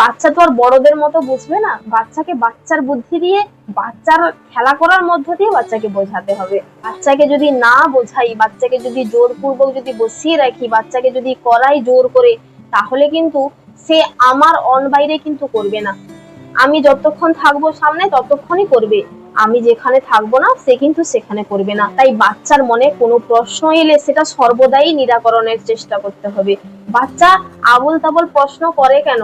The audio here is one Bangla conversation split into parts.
বাচ্চা তো আর বড়দের মতো বুঝবে না। বাচ্চাকে বাচ্চার বুদ্ধি দিয়ে, বাচ্চার খেলা করার মধ্য দিয়ে বাচ্চাকে বোঝাতে হবে। বাচ্চাকে যদি না বোঝাই, বাচ্চাকে যদি জোরপূর্বক যদি বসিয়ে রাখি, বাচ্চাকে যদি করাই জোর করে, তাহলে কিন্তু সে আমার অন বাইরে কিন্তু করবে না। আমি যতক্ষণ থাকব সামনে, ততক্ষণই করবে। আমি যেখানে থাকব না, সে কিন্তু সেখানে করবে না। তাই বাচ্চার মনে কোনো প্রশ্ন এলে সেটা সর্বদাই নিরাকরণের চেষ্টা করতে হবে। বাচ্চা আবল তাবল প্রশ্ন করে কেন?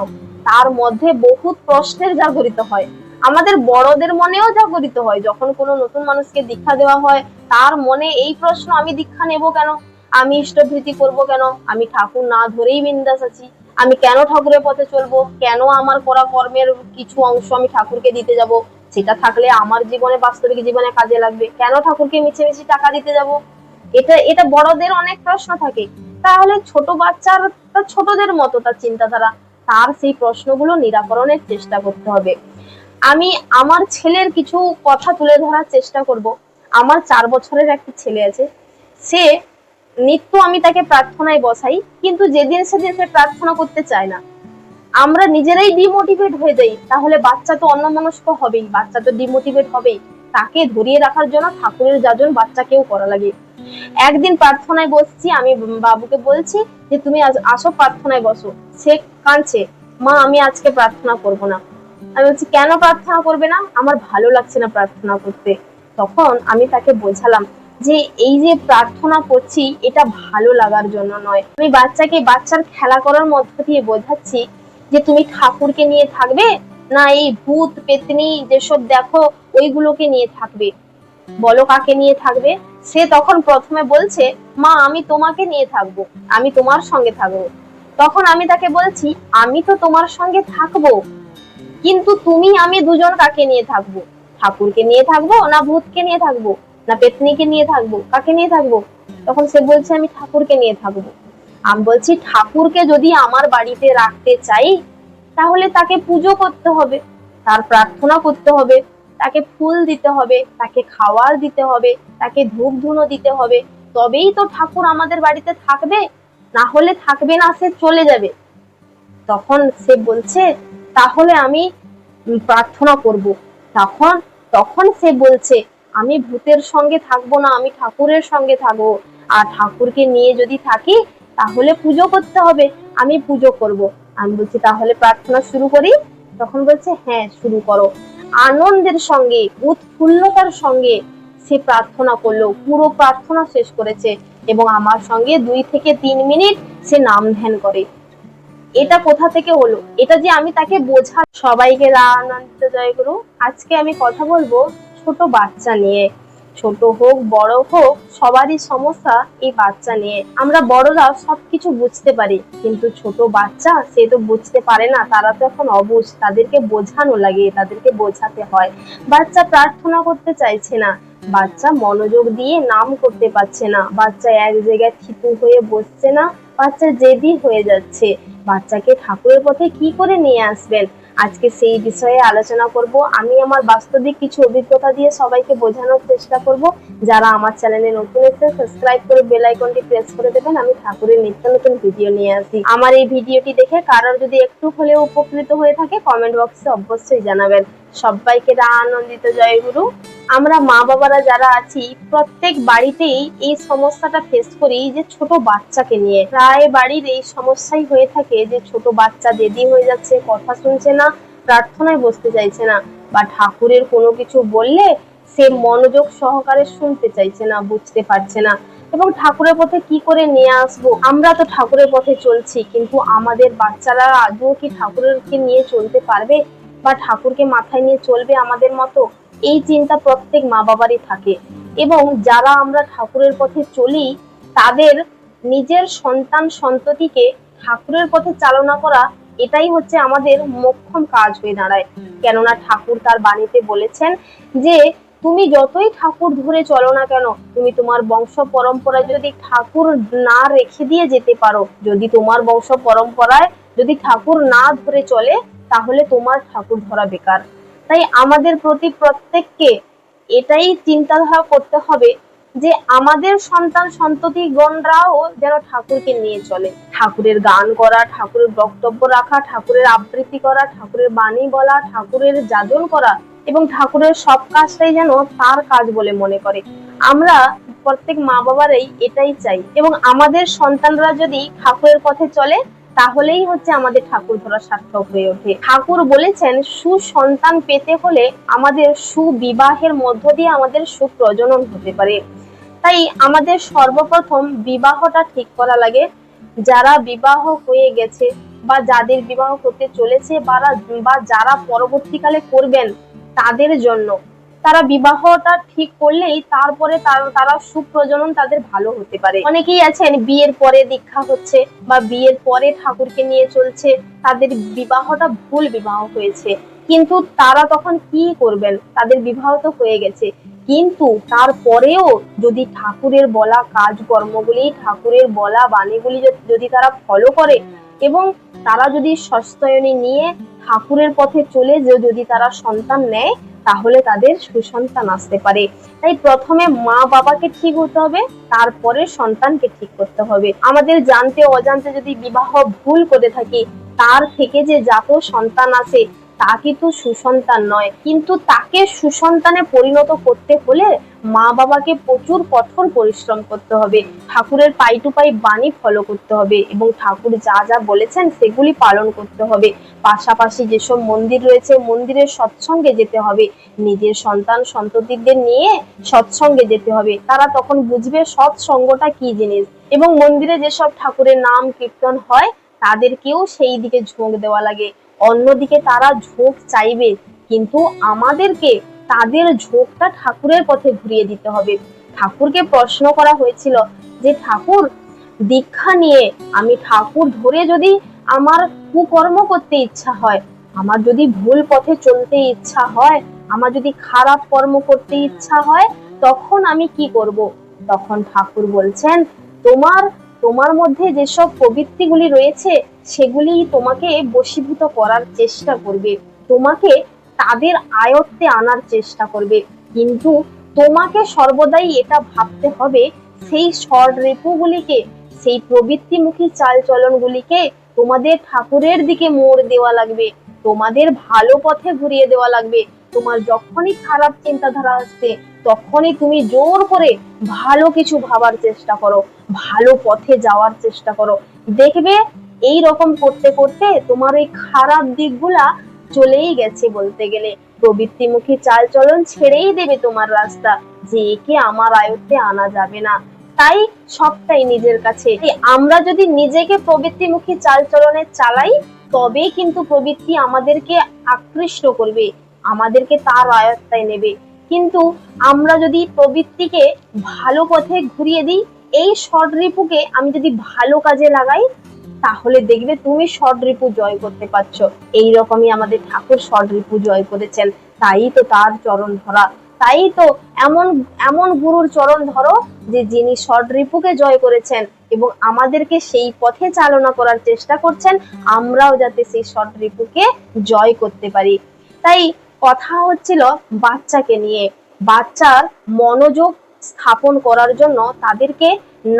তার মধ্যে বহুত প্রশ্নের জাগরিত হয়। আমাদের বড়দের মনেও জাগরিত হয়, যখন কোনো নতুন মানুষকে দীক্ষা দেওয়া হয়, তার মনে এই প্রশ্ন, আমি দীক্ষা নেব কেন? আমি ইষ্টভৃতি করব কেন? আমি ঠাকুর না ধরেই বিন্দাস আছি। আমি কেন ঠাকুরের পথে চলবো? কেন আমার করা কর্মের কিছু অংশ আমি ঠাকুরকে দিতে যাব? সেটা থাকলে আমার জীবনে, বাস্তবিক জীবনে কাজে লাগবে। কেন ঠাকুরকে মিছে মিছি টাকা দিতে যাব? এটা এটা বড়দের অনেক প্রশ্ন থাকে। তাহলে ছোট বাচ্চার, ছোটদের মতো তার চিন্তাধারা। তার সেই প্রশ্নগুলো নিরাকরণের চেষ্টা করতে হবে। আমি আমার ছেলের কিছু কথা তুলে ধরার চেষ্টা করব। আমার চার বছরের একটি ছেলে আছে। সে নিত্য আমি তাকে প্রার্থনায় বসাই, কিন্তু যেদিন সেদিন সে প্রার্থনা করতে চায় না। আমরা নিজেরাই ডিমোটিভেট হয়ে যাই, তাহলে বাচ্চা তো অন্যমনস্ক হবেই, বাচ্চা তো ডিমোটিভেট হবেই। তাকে ধরিয়ে রাখার জন্য ঠাকুরের যাজন বাচ্চাকেও করা লাগে। একদিন প্রার্থনায় বসছি, আমি বাবুকে বলছি যে, তুমি আজ আসো প্রার্থনায় বসো। সে কাঁদছে, মা, আমি আজকে প্রার্থনা করব না। আমি বলছি, কেন প্রার্থনা করবে না? আমার ভালো লাগছে না প্রার্থনা করতে। তখন আমি তাকে বোঝালাম যে, এই যে প্রার্থনা করছি, এটা ভালো লাগার জন্য নয়। আমি বাচ্চাকে, বাচ্চার খেলা করার মধ্য দিয়ে বোঝাচ্ছি যে, তুমি ঠাকুরকে নিয়ে থাকবে না, এই ভূত, পেতনি যেসব দেখো, ওইগুলোকে নিয়ে থাকবে। বলো কাকে নিয়ে থাকবে? সে তখন প্রথমে বলছে, মা, আমি তোমাকে নিয়ে থাকব, আমি তোমার সঙ্গে থাকব। তখন আমি তাকে বলছি, আমি তো তোমার সঙ্গে থাকব, কিন্তু তুমি, আমি দুজন কাকে নিয়ে থাকব? ঠাকুরকে নিয়ে থাকব না ভূতকে নিয়ে থাকব? না পেতনিকে নিয়ে থাকব? কাকে নিয়ে থাকব? তখন সে বলছে, আমি ঠাকুরকে নিয়ে থাকব। আমি বলছি, ঠাকুরকে যদি আমার বাড়িতে রাখতে চাই তাহলে তাকে পুজো করতে হবে, তার প্রার্থনা করতে হবে, তাকে ফুল দিতে হবে, তাকে খাওয়ার দিতে হবে, তাকে ধূপ ধুনো দিতে হবে। তবেই তো ঠাকুর আমাদের বাড়িতে থাকবে, না হলে থাকবে না, সে চলে যাবে। তখন সে বলছে, তাহলে আমি প্রার্থনা করব। তখন তখন সে বলছে, আমি ভূতের সঙ্গে থাকব না, আমি ঠাকুরের সঙ্গে থাকব। আর ঠাকুরকে নিয়ে যদি থাকি, তাহলে পুজো করতে হবে, আমি পুজো করব। আমি বলছি, তাহলে প্রার্থনা শুরু করি? তখন বলছে হ্যাঁ শুরু করো। আনন্দের সঙ্গে, উৎফুল্লতার সঙ্গে সে প্রার্থনা করল, পুরো প্রার্থনা শেষ করেছে এবং আমার সঙ্গে দুই থেকে তিন মিনিট সে নাম ধ্যান করে। এটা কোথা থেকে হলো? এটা যে আমি তাকে বোঝা সবাইকে আনন্দ জয় গুরু আজকে আমি কথা বলব ছোট বাচ্চা নিয়ে। ছোট হোক, বড় হোক, সবারই সমস্যা এই বাচ্চা নিয়ে। আমরা বড়রা সবকিছু বুঝতে পারি, কিন্তু ছোট বাচ্চা সে তো বুঝতে পারে না। তারা তো এখন অবুঝ, তাদেরকে বোঝানো লাগে, তাদেরকে বোঝাতে হয়। বাচ্চা প্রার্থনা করতে চাইছে না, বাচ্চা মনোযোগ দিয়ে নাম করতে পারছে না। বাচ্চা এক জায়গায় থিতু হয়ে বসছে না, বাচ্চা জেদি হয়ে যাচ্ছে। বাচ্চাকে ঠাকুরের পথে কি করে নিয়ে আসবেন? আজকে সেই বিষয়ে আলোচনা করব। আমি আমার বাস্তবিক কিছু অভিজ্ঞতা দিয়ে সবাইকে বোঝানোর চেষ্টা করব। যারা আমার চ্যানেলে নতুন এসে সাবস্ক্রাইব করে বেল আইকনটি প্রেস করে দেবেন, আমি ঠাকুরের নিত্য নতুন ভিডিও নিয়ে আসি। আমার এই ভিডিওটি দেখে কারোর যদি একটু হলেও উপকৃত হয়ে থাকে কমেন্ট বক্সে অবশ্যই জানাবেন। সবাইকে রা আনন্দিত জয় গুরু। আমরা মা বাবারা যারা আছি, প্রত্যেক বাড়িতেই এই সমস্যাটা ফেস করি যে ছোট বাচ্চাকে নিয়ে। প্রায় বাড়ির এই সমস্যাই হয়ে থাকে যে ছোট বাচ্চা দেদি হয়ে যাচ্ছে, কথা শুনছে না, প্রার্থনায় বসতে চাইছে না বা ঠাকুরের কোনো কিছু বললে সে মনোযোগ সহকারে শুনতে চাইছে না, বুঝতে পারছে না। এবং ঠাকুরের পথে কি করে নিয়ে আসব? আমরা তো ঠাকুরের পথে চলছি, কিন্তু আমাদের বাচ্চারা আদৌ কি ঠাকুরকে নিয়ে চলতে পারবে? বা ঠাকুরকে মাথায় নিয়ে চলবে আমাদের মতো এই চিন্তা প্রত্যেক মা বাবারই থাকে। এবং যারা আমরা ঠাকুরের পথে চলি তাদের নিজের সন্তান সন্ততিকে ঠাকুরের পথে চালনা করা এটাই হচ্ছে আমাদের মোক্ষম কাজ হয়ে দাঁড়ায়। কেননা ঠাকুর তার বাণীতে বলেছেন যে তুমি যতই ঠাকুর ধরে চলো না কেন তুমি তোমার বংশ পরম্পরায় যদি ঠাকুর না রেখে দিয়ে যেতে পারো যদি তোমার বংশ পরম্পরায় যদি ঠাকুর না ধরে চলে তাহলে তোমার ঠাকুর ধরা বেকার। তাই আমাদের প্রতি প্রত্যেককে এটাই চিন্তাধারা করতে হবে যে আমাদের সন্তান সন্ততিগণরাও যেন ঠাকুরকে নিয়ে চলে। ঠাকুরের গান করা, ঠাকুরের বক্তব্য রাখা, ঠাকুরের আবৃত্তি করা, ঠাকুরের বাণী বলা, ঠাকুরের যাজন করা এবং ঠাকুরের সব কাজটাই যেন তার কাজ বলে মনে করে। আমরা প্রত্যেক মা বাবারাই এটাই চাই এবং আমাদের সন্তানরা যদি ঠাকুরের পথে চলে তাহলেই হচ্ছে আমাদের ঠাকুর ধরা সার্থক হয়ে ওঠে। ঠাকুর বলেছেন, সুসন্তান পেতে হলে আমাদের সুবিবাহের মধ্য দিয়ে আমাদের সুপ্রজনন হতে পারে। তাই আমাদের সর্বপ্রথম বিবাহটা ঠিক করা লাগে। যারা বিবাহ হয়ে গেছে বা যাদের বিবাহ করতে চলেছে বা যারা পরবর্তীকালে করবেন, তাদের জন্য। তারা বিবাহটা ঠিক করলেই তারপরে তারা সুপ্রজনন তাদের ভালো হতে পারে। অনেকেই আছেন, বিয়ের পরে দীক্ষা হচ্ছে বা বিয়ের পরে ঠাকুরকে নিয়ে চলছে, তাদের বিবাহটা ভুল বিবাহ হয়েছে। কিন্তু তারা তখন কি করবেন? তাদের বিবাহ তো হয়ে গেছে। কিন্তু তারপরেও যদি ঠাকুরের বলা কাজকর্মগুলি, ঠাকুরের বলা বাণীগুলি যদি- তারা ফলো করে এবং তারা যদি সস্তয়নী নিয়ে ঠাকুরের পথে চলে যে যদি তারা সন্তান নেয়, তাহলে তাদের সুসন্তান আসতে পারে। তাই প্রথমে মা বাবাকে ঠিক হতে হবে, তারপরে সন্তানকে ঠিক করতে হবে। আমাদের জানতে অজান্তে যদি বিবাহ ভুল করে থাকি, তার থেকে যে জাত সন্তান আছে তা কিন্তু সুসন্তান নয়। কিন্তু তাকে সুসন্তানে পরিণত করতে হলে মা বাবাকে প্রচুর কঠোর পরিশ্রম করতে হবে। ঠাকুরের পাই টু পাই বাণী ফলো করতে হবে এবং ঠাকুর যা যা বলেছেন সেগুলি পালন করতে হবে। পাশাপাশি যেসব মন্দির রয়েছে মন্দিরের সৎসঙ্গে যেতে হবে। নিজের সন্তান সন্ততিদের নিয়ে সৎসঙ্গে যেতে হবে। তারা তখন বুঝবে সৎসঙ্গটা কি জিনিস। এবং মন্দিরে যেসব ঠাকুরের নাম কীর্তন হয়, তাদেরকেও সেই দিকে ঝোঁক দেওয়া লাগে। অন্যদিকে তারা ঝোঁক চাইবে, কিন্তু আমাদেরকে তাদের ঝোঁকটা ঠাকুরের পথে ঘুরিয়ে দিতে হবে। ঠাকুরকে প্রশ্ন করা হয়েছিল যে, ঠাকুর, দীক্ষা নিয়ে আমি ঠাকুর ধরে যদি আমার কুকর্ম করতে ইচ্ছা হয়, আমার যদি ভুল পথে চলতে ইচ্ছা হয়, আমার যদি খারাপ কর্ম করতে ইচ্ছা হয়, তখন আমি কি করব? তখন ঠাকুর বলছেন, তোমার তোমার মধ্যে যেসব প্রবৃত্তিগুলি রয়েছে সেগুলি তোমাকে বশীভূত করার চেষ্টা করবে। তোমাকে তাদের আয়ত্তে আনার চেষ্টা করবে। কিন্তু তোমাকে সর্বদাই এটা ভাবতে হবে, সেই ষড় রেপুগুলিকে, সেই প্রবৃত্তিমুখী চাল চলনগুলিকে তোমাদের ঠাকুরের দিকে মোড় দেওয়া লাগবে। তোমাদের ভালো পথে ঘুরিয়ে দেওয়া লাগবে। তোমার যখনই খারাপ চিন্তাধারা আসছে তখনই তুমি জোর করে ভালো কিছু ভাবার চেষ্টা করো, ভালো পথে যাওয়ার চেষ্টা করো। দেখবে এই রকম করতে করতে তোমার এই খারাপ দিকগুলা চলেই গেছে বলতে গেলে। প্রবৃত্তিমুখী চাল চলন ছেড়েই দেবে তোমার রাস্তা, যে একে আমার আয়ত্তে আনা যাবে না। তাই সবটাই নিজের কাছে। আমরা যদি নিজেকে প্রবৃত্তিমুখী চাল চলনে চালাই তবে কিন্তু প্রবৃত্তি আমাদেরকে আকৃষ্ট করবে। আমাদেরকে তার আয়ত্তায় নেবে। কিন্তু আমরা যদি প্রবৃত্তিকে ভালো পথে ঘুরিয়ে দিই, এই শর্ট রিপুকে আমি যদি ভালো কাজে লাগাই, তাহলে দেখবে তুমি শর্ট রিপু জয় করতে পারছ। এই রকমই আমাদের ঠাকুর শর্ট রিপু জয় করেছেন। তাই তো তার চরণ ধরা। তাই তো এমন এমন গুরুর চরণ ধরো যে যিনি শর্ট রিপুকে জয় করেছেন এবং আমাদেরকে সেই পথে চালনা করার চেষ্টা করছেন, আমরাও যাতে সেই শর্ট রিপুকে জয় করতে পারি। তাই কথা হচ্ছিল বাচ্চাকে নিয়ে। বাচ্চার মনোযোগ স্থাপন করার জন্য তাদেরকে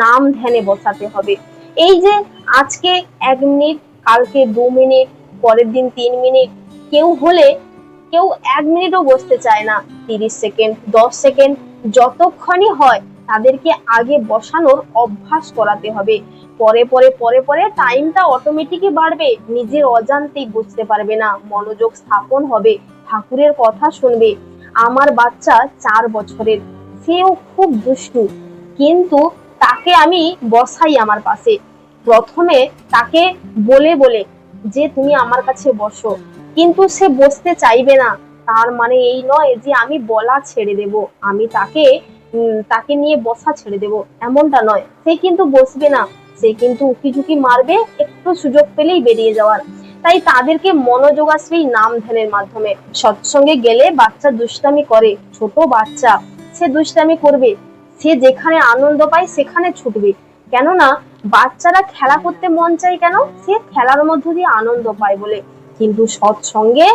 নাম ধ্যানে বসাতে হবে। এই যে আজকে এক মিনিট, কালকে দু মিনিট, পরের দিন তিন মিনিট, কেউ হলে কেউ এক মিনিটও বসতে চায় না। তিরিশ সেকেন্ড, দশ সেকেন্ড, যতক্ষণই হয় তাদেরকে আগে বসানোর অভ্যাস করাতে হবে। পরে পরে পরে পরে টাইমটা অটোমেটিকই বাড়বে। নিজের অজান্তেই বুঝতে পারবে না। মনোযোগ স্থাপন হবে। ঠাকুরের কথা শুনবে। আমার বাচ্চা চার বছরের। সেও খুব দুষ্টু। কিন্তু তাকে আমি বসাই আমার পাশে। প্রথমে তাকে বলে বলে যে, তুমি আমার কাছে বসো। কিন্তু সে বসতে চাইবে না। তার মানে এই নয় যে, আমি বলা ছেড়ে দেব। আমি তাকে তাকে নিয়ে বসা ছেড়ে দেব। এমনটা নয়। সে কিন্তু বসবে না। সে কিন্তু উকি ঝুঁকি মারবে, একটু সুযোগ পেলেই বেরিয়ে যাওয়ার। তাই তাদেরকে মনোযোগ আসবে নাম ধ্যানের মাধ্যমে সৎসঙ্গে গেলে বাচ্চা দুষ্টামি করে, ছোট বাচ্চা। সে দুষ্টামি করবে, সে যেখানে আনন্দ পায় সেখানে ছুটবে। কেননা, বাচ্চারা খেলা করতে মন চায় কেন? সে খেলার মধ্য দিয়ে আনন্দ পায় বলে। কিন্তু সৎসঙ্গে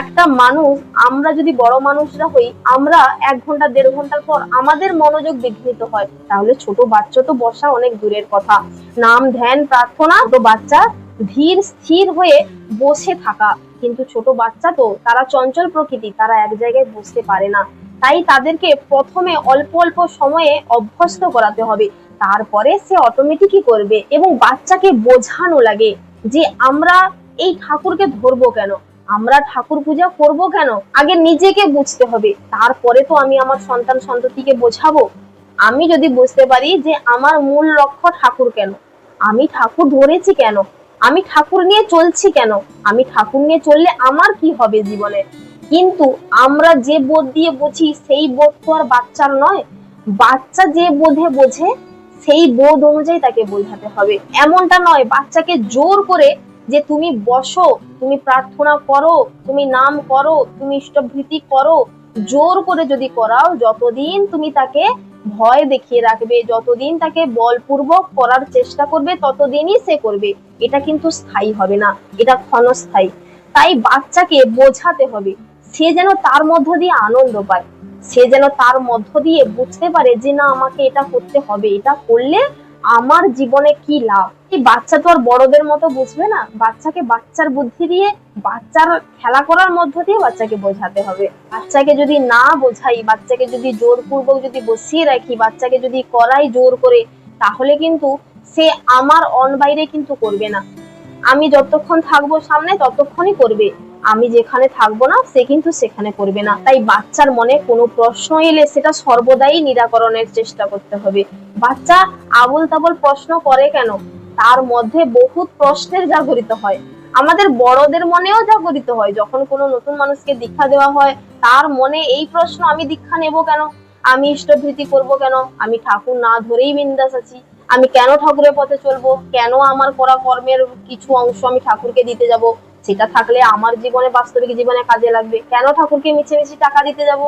একটা মানুষ, আমরা যদি বড় মানুষরা হই, আমরা এক ঘণ্টা, দেড় ঘণ্টার পর আমাদের মনোযোগ বিঘ্নিত হয়। তাহলে ছোট বাচ্চা তো বসা অনেক দূরের কথা। নাম ধ্যান প্রার্থনা তো বাচ্চা ধীর স্থির হয়ে বসে থাকা। কিন্তু ছোট বাচ্চা তো, তারা চঞ্চল প্রকৃতি, তারা এক জায়গায় বসতে পারে না। তাই তাদেরকে প্রথমে অল্প অল্প সময়ে অভ্যস্ত করাতে হবে। তারপরে সে অটোমেটিকই করবে এবং বাচ্চাকে বোঝানো লাগে যে, আমরা এই ঠাকুরকে ধরবো কেন? আমরা ঠাকুর পূজা করব কেন? আগে নিজেকে বুঝতে হবে। তারপরে তো আমি আমার সন্তান সন্ততিকে বোঝাবো। আমি যদি বুঝতে পারি যে, আমার মূল লক্ষ্য ঠাকুর কেন? আমি ঠাকুর ধরেছি কেন? আমি ঠাকুর নিয়ে চলছি কেন? আমি ঠাকুর নিয়ে চললে আমার কি হবে জীবনে? কিন্তু আমরা যে বোধ দিয়ে বুঝি, সেই বোধ তো আর বাচ্চার নয়। বাচ্চা যে বোধে বোঝে, সেই বোধ অনুযায়ী তাকে বোঝাতে হবে। এমনটা নয়, বাচ্চাকে জোর করে যে তুমি বসো, তুমি প্রার্থনা করো, তুমি নাম করো, তুমি ইষ্টভৃতি করো, জোর করে যদি করাও, যতদিন তুমি তাকে ভয় দেখিয়ে রাখবে। যতদিন তাকে বলপূর্বক করার চেষ্টা করবে, ততদিনই সে করবে। এটা কিন্তু স্থায়ী হবে না। এটা ক্ষণস্থায়ী। তাই বাচ্চাকে বোঝাতে হবে। সে যেন তার মধ্য দিয়ে আনন্দ পায়। সে যেন তার মধ্য দিয়ে বুঝতে পারে যে, না, আমাকে এটা করতে হবে। এটা করলে আমার জীবনে কি লাভ? এই বাচ্চা তো আর বড়দের মতো বুঝবে না। বাচ্চাকে বাচ্চার বুদ্ধি দিয়ে, বাচ্চার খেলা করার মধ্য দিয়ে বাচ্চাকে বোঝাতে হবে। বাচ্চাকে যদি না বোঝাই, বাচ্চাকে যদি জোরপূর্বক যদি বসিয়ে রাখি, বাচ্চাকে যদি করাই জোর করে, তাহলে কিন্তু সে আমার অন বাইরে কিন্তু করবে না। আমি যতক্ষণ থাকব সামনে, ততক্ষণই করবে। আমি যেখানে থাকব না, সে কিন্তু সেখানে করবে না। তাই বাচ্চার মনে কোনো প্রশ্ন এলে সেটা সর্বদাই নিরাকরণের চেষ্টা করতে হবে। বাচ্চা আবল তাবল প্রশ্ন করে কেন? তার মধ্যে বহুত প্রশ্নের জাগরিত হয়। আমাদের বড়দের মনেও জাগরিত হয়। যখন কোনো নতুন মানুষকে দীক্ষা দেওয়া হয়, তার মনে এই প্রশ্ন, আমি দীক্ষা নেব কেন? আমি ইষ্টভৃতি করব কেন? আমি ঠাকুর না ধরেই বিন্দাস আছি। আমি কেন ঠাকুরের পথে চলবো? কেন আমার করা কর্মের কিছু অংশ আমি ঠাকুরকে দিতে যাব? সেটা থাকলে আমার জীবনে, বাস্তবিক জীবনে কাজে লাগবে। কেন ঠাকুরকে মিছে মিছি টাকা দিতে যাব?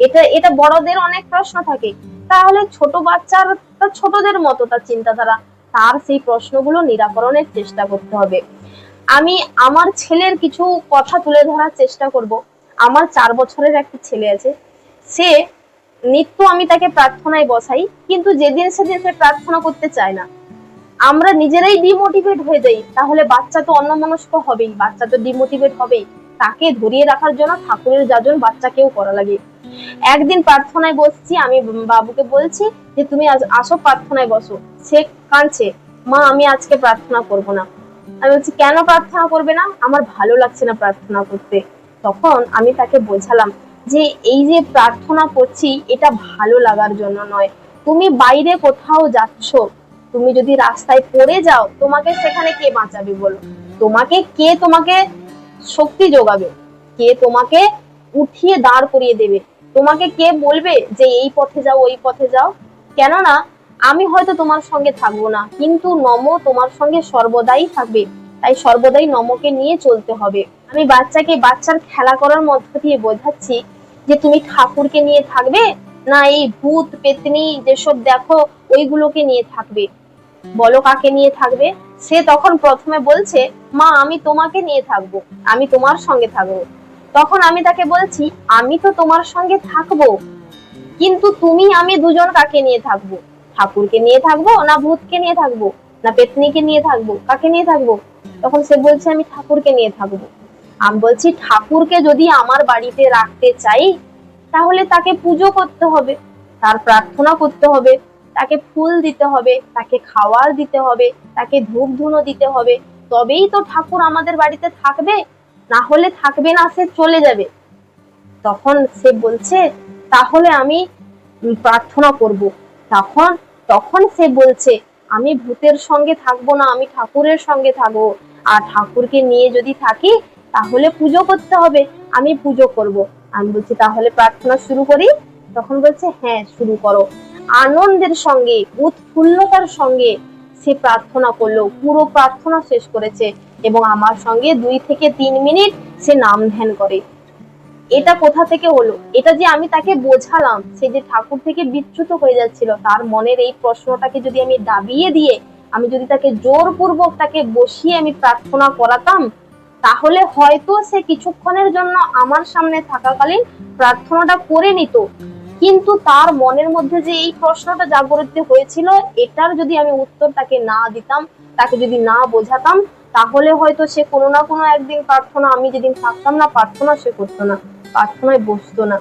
এটা এটা বড়দের অনেক প্রশ্ন থাকে। তাহলে ছোট বাচ্চার ছোটদের মতো তার চিন্তাধারা। তার সেই প্রশ্নগুলো নিরাকরণের চেষ্টা করতে হবে। আমি আমার ছেলের কিছু কথা তুলে ধরার চেষ্টা করব। আমার চার বছরের একটা ছেলে আছে। সে নিত্য আমি তাকে প্রার্থনায় বসাই, কিন্তু যেদিন সেদিন সে প্রার্থনা করতে চায় না। আমরা নিজেরাই ডিমোটিভেট হয়ে যাই, তাহলে বাচ্চা তো অন্যমনস্ক হবেই, বাচ্চা তো ডিমোটিভেট হবেই। তাকে ধরিয়ে রাখার জন্য ঠাকুরের যাজন বাচ্চাকেও করা লাগে। একদিন প্রার্থনায় বসছি, আমি বাবুকে বলছি যে, তুমি আজ আসো প্রার্থনায় বসো। সে কাঁদছে, মা, আমি আজকে প্রার্থনা করব না। আমি বলছি, কেন প্রার্থনা করবে না? আমার ভালো লাগছে না প্রার্থনা করতে। তখন আমি তাকে বোঝালাম যে এই যে প্রার্থনা করছি, এটা ভালো লাগার জন্য নয়। তুমি বাইরে কোথাও যাচ্ছ, তুমি যদি রাস্তায় পড়ে যাও, তোমাকে সেখানে কে বাঁচাবে বলো? তোমাকে কে তোমাকে শক্তি যোগাবে? কে তোমাকে উঠিয়ে দাঁড় করিয়ে দেবে? তোমাকে কে বলবে যে এই পথে যাও, ওই পথে যাও? কেননা, আমি হয়তো তোমার সঙ্গে থাকব না, কিন্তু নম তোমার সঙ্গে সর্বদাই থাকবে। তাই সর্বদাই নমকে নিয়ে চলতে হবে। আমি বাচ্চাকে বাচ্চার খেলা করার মধ্য দিয়ে বোঝাচ্ছি যে তুমি ঠাকুরকে নিয়ে থাকবে না এই ভূত, পেতনি যেসব দেখো ওইগুলোকে নিয়ে থাকবে? বলো কাকে নিয়ে থাকবে? সে তখন প্রথমে বলছে, মা, আমি তোমাকে নিয়ে থাকব, আমি তোমার সঙ্গে থাকব। তখন আমি তাকে বলছি, আমি তো তোমার সঙ্গে থাকব, কিন্তু তুমি, আমি দুজন কাকে নিয়ে থাকব? ঠাকুরকে নিয়ে থাকব না ভূতকে নিয়ে থাকব? না পেতনিকে নিয়ে থাকব? কাকে নিয়ে থাকব? তখন সে বলছে, আমি ঠাকুরকে নিয়ে থাকব। আমি বলছি, ঠাকুরকে যদি আমার বাড়িতে রাখতে চাই, তাহলে তাকে পুজো করতে হবে, তার প্রার্থনা করতে হবে, তাকে ফুল দিতে হবে, তাকে খাওয়ার দিতে হবে, তাকে ধূপ ধুনো দিতে হবে। তবেই তো ঠাকুর আমাদের বাড়িতে থাকবে, না হলে থাকবে না, সে চলে যাবে। তখন সে বলছে, তাহলে আমি প্রার্থনা করব। তখন তখন সে বলছে, আমি ভূতের সঙ্গে থাকব না, আমি ঠাকুরের সঙ্গে থাকব। আর ঠাকুরকে নিয়ে যদি থাকি তাহলে পুজো করতে হবে। আমি পুজো করব। আমি বলছি, তাহলে প্রার্থনা শুরু করি। তখন বলছে হ্যাঁ শুরু করো। আনন্দের সঙ্গে, উৎফুল্লতার সঙ্গে সে প্রার্থনা করল। পুরো প্রার্থনা শেষ করেছে এবং আমার সঙ্গে দুই থেকে তিন মিনিট সে নাম ধ্যান করে। এটা কোথা থেকে হলো? এটা যে আমি তাকে বোঝালাম, সে যে ঠাকুর থেকে বিচ্যুত হয়ে যাচ্ছিল, তার মনের এই প্রশ্নটাকে যদি আমি দাবিয়ে দিয়ে, আমি যদি তাকে জোরপূর্বক তাকে বসিয়ে আমি প্রার্থনা করাতাম তাহলে হয়তো সে কিছুক্ষণের জন্য আমার সামনে থাকাকালীন প্রার্থনাটা করে নিত। কিন্তু তার মনের মধ্যে যে এই প্রশ্নটা জাগ্রত হয়েছিল, এটার যদি আমি উত্তর তাকে না দিতাম, তাকে যদি না বোঝাতাম, তাহলে হয়তো সে কোনো না কোনো একদিন প্রার্থনা, আমি যেদিন থাকতাম না, প্রার্থনা সে করতো না, প্রার্থনায় বসতো না।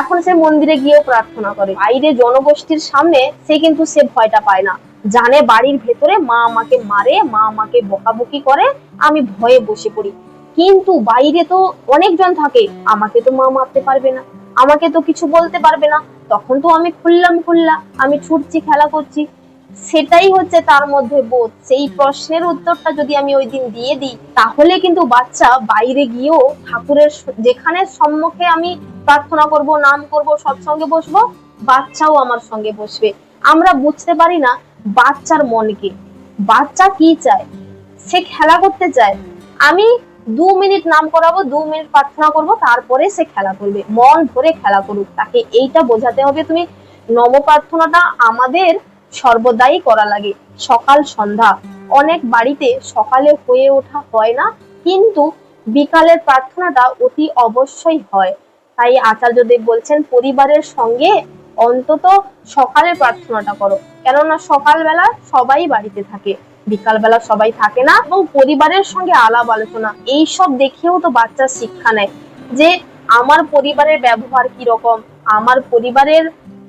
এখন সে মন্দিরে গিয়েও প্রার্থনা করে। বাইরে জনগোষ্ঠীর সামনে সে কিন্তু সে ভয়টা পায় না। জানে বাড়ির ভেতরে মা আমাকে মারে, মা আমাকে বকাবকি করে, আমি ভয়ে বসে পড়ি। কিন্তু বাইরে তো অনেকজন থাকে, আমাকে তো মা মারতে পারবে না, আমাকে তো কিছু বলতে পারবে না। তখন তো আমি খুললাম খুললা, আমি ছুটছি, খেলা করছি। সেটাই হচ্ছে তার মধ্যে বোধ। সেই প্রশ্নের উত্তরটা যদি আমি ওই দিন দিয়ে দিই, তাহলে কিন্তু বাচ্চা বাইরে গিয়েও ঠাকুরের যেখানে সম্মুখে আমি প্রার্থনা করব, নাম করব, সৎসঙ্গে বসবো, বাচ্চাও আমার সঙ্গে বসবে। আমরা বুঝতে পারি না বাচ্চার মনকে বাচ্চা কি চায়? সে খেলা করতে চায়। আমি দু মিনিট নাম করাবো, দু মিনিট প্রার্থনা করব, তারপরে সে খেলা করবে। মন ভরে খেলা করুক। তাকে এইটা বোঝাতে হবে তুমি। নম প্রার্থনাটা আমাদের সর্বদাই করা লাগে। সকাল, সন্ধ্যা। অনেক বাড়িতে সকালে হয়ে ওঠা হয় না, কিন্তু বিকালের প্রার্থনাটা অতি অবশ্যই হয়। তাই আচার্যদেব বলছেন, পরিবারের সঙ্গে অন্তত সকালে প্রার্থনাটা করো। কেননা সকালবেলা সবাই বাড়িতে থাকে, বিকালবেলা সবাই থাকে না এবং পরিবারের সঙ্গে আলাপ আলোচনা, এইসব দেখেও তো বাচ্চা শিক্ষা নেয় যে আমার পরিবারের ব্যবহার কি রকম আমার পরিবারের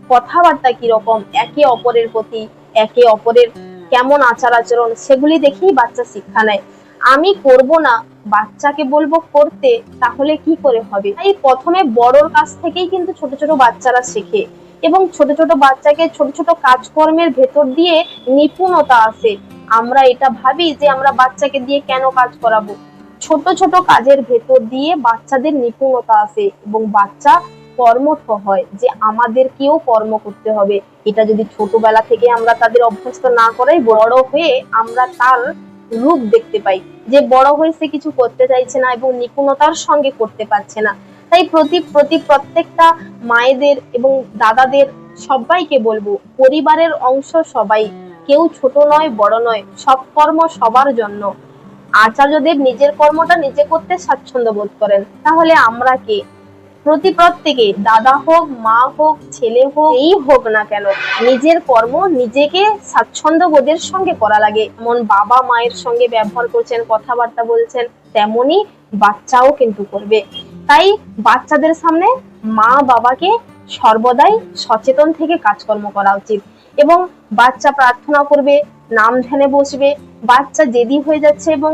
কথাবার্তা কি রকম একে অপরের প্রতি, একে অপরের কেমন আচার আচরণ, সেগুলি দেখেই বাচ্চা শিক্ষা নেয়। আমি করব না, বাচ্চাকে বলব করতে, তাহলে কি করে হবে? তাই প্রথমে বড়র কাছ থেকেই কিন্তু ছোট ছোট বাচ্চারা শেখে। এবং ছোট ছোট বাচ্চাকে ছোট ছোট কাজকর্মের ভেতর দিয়ে নিপুণতা আসে। আমরা এটা ভাবি যে আমরা বাচ্চাকে দিয়ে কেন কাজ করাবো? ছোট ছোট কাজের ভেতর দিয়ে বাচ্চাদের নিপুণতা আসে এবং বাচ্চা কর্মঠ হয় যে আমাদেরকেও কর্ম করতে হবে। এটা যদি ছোটবেলা থেকে আমরা তাদের অভ্যস্ত না করাই, বড় হয়ে আমরা তার রূপ দেখতে পাই। যে বড় হয়ে সে কিছু করতে চাইছে না এবং নিপুণতার সঙ্গে করতে পারছে না। তাই প্রতি প্রতি প্রত্যেকটা মায়েদের এবং দাদাদের সবাইকে বলব পরিবারের অংশ সবাই। কেউ ছোট নয় বড় নয় সব কর্ম সবার জন্য। আচার্যদেব নিজের কর্মটা নিজে করতে স্বাচ্ছন্দ্য বোধ করেন। তাহলে আমরা কে? প্রতি প্রত্যেকে দাদা হোক মা হোক ছেলে হোক এই হোক না কেন নিজের কর্ম নিজেকে স্বাচ্ছন্দ্য বোধের সঙ্গে করা লাগে। যেমন বাবা মায়ের সঙ্গে ব্যবহার করছেন কথাবার্তা বলছেন তেমনি বাচ্চাও কিন্তু করবে। তাই বাচ্চাদের সামনে মা বাবাকে সর্বদাই সচেতন থেকে কাজকর্ম করা উচিত। এবং বাচ্চা প্রার্থনা করবে, নাম ধ্যানে বসবে, বাচ্চা জেদি হয়ে যাচ্ছে এবং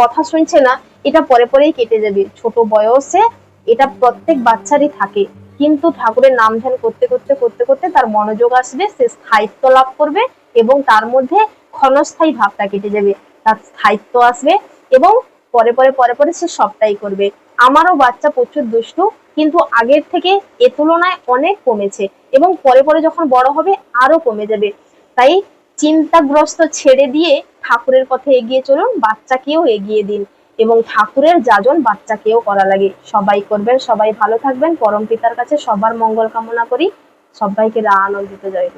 কথা শুনছে না, এটা পরে পরেই কেটে যাবে। ছোট বয়সে এটা প্রত্যেক বাচ্চারই থাকে। কিন্তু ঠাকুরের নাম ধ্যান করতে করতে করতে করতে তার মনোযোগ আসবে, সে স্থায়িত্ব লাভ করবে এবং তার মধ্যে ক্ষণস্থায়ী ভাবটা কেটে যাবে। তার স্থায়িত্ব আসবে এবং পরে পরে পরে পরে সে সবটাই করবে। আমারও বাচ্চা প্রচুর দুষ্টু, কিন্তু আগের থেকে এ তুলনায় অনেক কমেছে এবং পরে পরে যখন বড় হবে আরও কমে যাবে। তাই চিন্তাগ্রস্ত ছেড়ে দিয়ে ঠাকুরের পথে এগিয়ে চলুন, বাচ্চাকেও এগিয়ে দিন এবং ঠাকুরের যাজন বাচ্চাকেও করা লাগে। সবাই করবেন, সবাই ভালো থাকবেন। পরম পিতার কাছে সবার মঙ্গল কামনা করি। সবাইকে রা আনন্দিত জয়।